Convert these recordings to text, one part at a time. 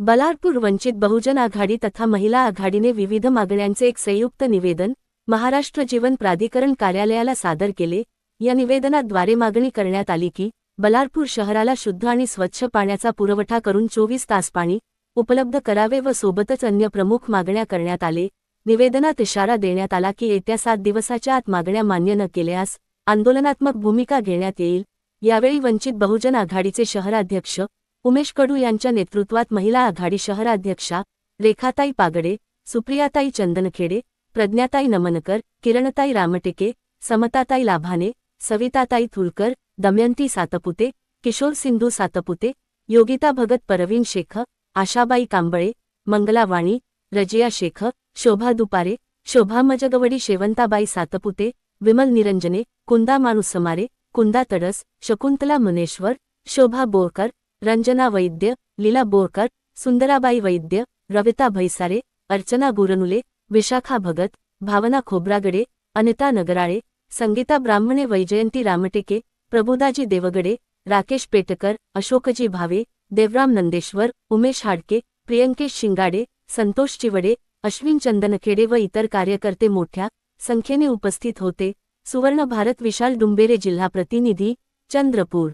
बलारपूर वंचित बहुजन आघाडी तथा महिला आघाडीने विविध मागण्यांचे एक संयुक्त निवेदन महाराष्ट्र जीवन प्राधिकरण कार्यालयाला सादर केले. या निवेदनाद्वारे मागणी करण्यात आली की बलारपूर शहराला शुद्ध आणि स्वच्छ पाण्याचा पुरवठा करून चोवीस तास पाणी उपलब्ध करावे व सोबतच अन्य प्रमुख मागण्या करण्यात आले. निवेदनात इशारा देण्यात आला की येत्या सात दिवसाच्या आत मागण्या मान्य न केल्यास आंदोलनात्मक भूमिका घेण्यात येईल. यावेळी वंचित बहुजन आघाडीचे शहराध्यक्ष उमेश कडू यांच्या नेतृत्वात महिला आघाडी शहराध्यक्षा रेखाताई पागडे सुप्रियाताई चंदनखेडे प्रज्ञाताई नमनकर किरणताई रामटेके समताताई लाभाने सविताताई थुलकर दमयंती सातपुते किशोर सिंधू सातपुते योगिता भगत परवीन शेख आशाबाई कांबळे मंगला वाणी रजिया शेख शोभा दुपारे शोभा मजगवडी शेवंताबाई सातपुते विमल निरंजने कुंदा माणूसमारे कुंदा तडस शकुंतला मुनेश्वर शोभा बोरकर रंजना वैद्य लीला बोरकर सुंदराबाई वैद्य रविता भैसारे अर्चना गुरनुले विशाखा भगत भावना खोब्रागडे अनिता नगराळे संगीता ब्राह्मणे वैजयंती रामटेके प्रभुदाजी देवगडे राकेश पेटकर अशोकजी भावे देवराम नंदेश्वर उमेश हाडके प्रियंकेश शिंगाडे संतोष चिवडे अश्विन चंदनखेडे व इतर कार्यकर्ते मोठ्या संख्येने उपस्थित होते सुवर्ण भारत विशाल डुंबेरे जिल्हा प्रतिनिधी चंद्रपूर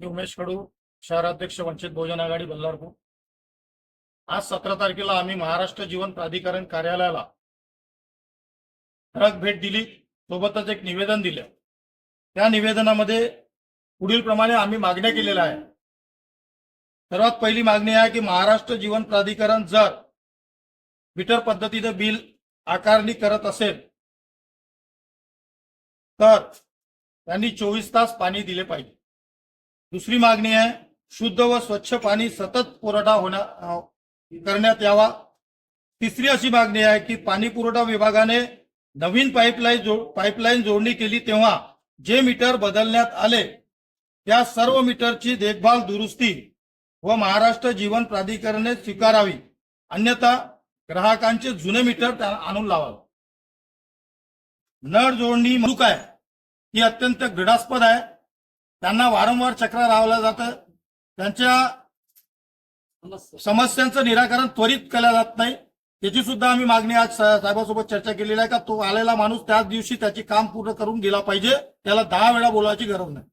मी उमेश कडू शहराध्यक्ष वंचित बहुजन आघाडी बल्लारपूर आज सतरा तारखेला आम्ही महाराष्ट्र जीवन प्राधिकरण कार्यालयाला ठळक भेट दिली. सोबतच एक निवेदन दिलं. त्या निवेदनामध्ये पुढील प्रमाणे आम्ही मागण्या केलेल्या आहे सर्वात पहिली मागणी आहे की महाराष्ट्र जीवन प्राधिकरण जर मीटर पद्धतीनं बिल आकारणी करत असेल तर त्यांनी चोवीस तास पाणी दिले पाहिजे. दुसरी मागणी आहे शुद्ध व स्वच्छ पाणी सतत पुरवठा होण्या करण्यात यावा. तिसरी अशी मागणी आहे की पाणी पुरवठा विभागाने नवीन पाईपलाईन जो पाईपलाईन जोडणी केली तेव्हा जे मीटर बदलण्यात आले त्या सर्व मीटरची देखभाल दुरुस्ती व महाराष्ट्र जीवन प्राधिकरणाने स्वीकारावी. अन्यथा ग्राहकांचे जुने मीटर त्या- आणून लावावे. नळ जोडणी मनुक आहे. ही अत्यंत घृणास्पद आहे. त्यांना वारंवार चक्रा रावलं जातं. त्यांच्या समस्यांचं निराकरण त्वरित केलं जात नाही. त्याची सुद्धा आम्ही मागणी आज साहेबांसोबत चर्चा केलेली आहे का? तो आलेला माणूस त्याच दिवशी त्याची काम पूर्ण करून गेला पाहिजे. त्याला दहा वेळा बोलायची गरज नाही.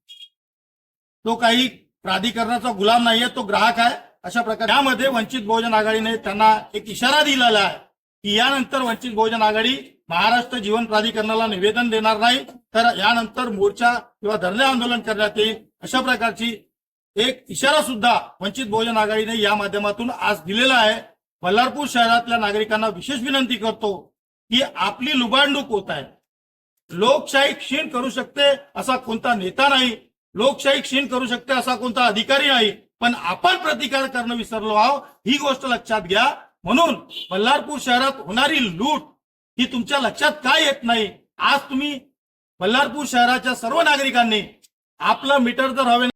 तो काही प्राधिकरणाचा गुलाम नाहीये तो ग्राहक आहे. अशा प्रकारे त्यामध्ये वंचित बहुजन आघाडीने त्यांना एक इशारा दिलेला आहे. की यानंतर वंचित बहुजन आघाडी महाराष्ट्र जीवन प्राधिकरणाला निवेदन देणार नाही तर यानंतर मोर्चा किंवा धरणे आंदोलन करण्यात येईल अशा प्रकारची एक इशारा सुद्धा वंचित बहुजन आघाडीने या माध्यमातून आज दिलेला आहे. बल्लारपूर शहरातल्या नागरिकांना विशेष विनंती करतो की आपली लुबाडणूक होत आहे. लोकशाही क्षीण करू शकते असा कोणता नेता नाही लोकशाही क्षीण करू शकते असा कोणता अधिकारी नाही पण आपण प्रतिकार करणं विसरलो आहोत ही गोष्ट लक्षात घ्या. म्हणून बल्लारपूर शहरात होणारी लूट ही तुमच्या लक्षात काय येत नाही? आज तुम्ही बल्लारपूर शहराच्या सर्व नागरिकांनी आपलं मीटर जर हवे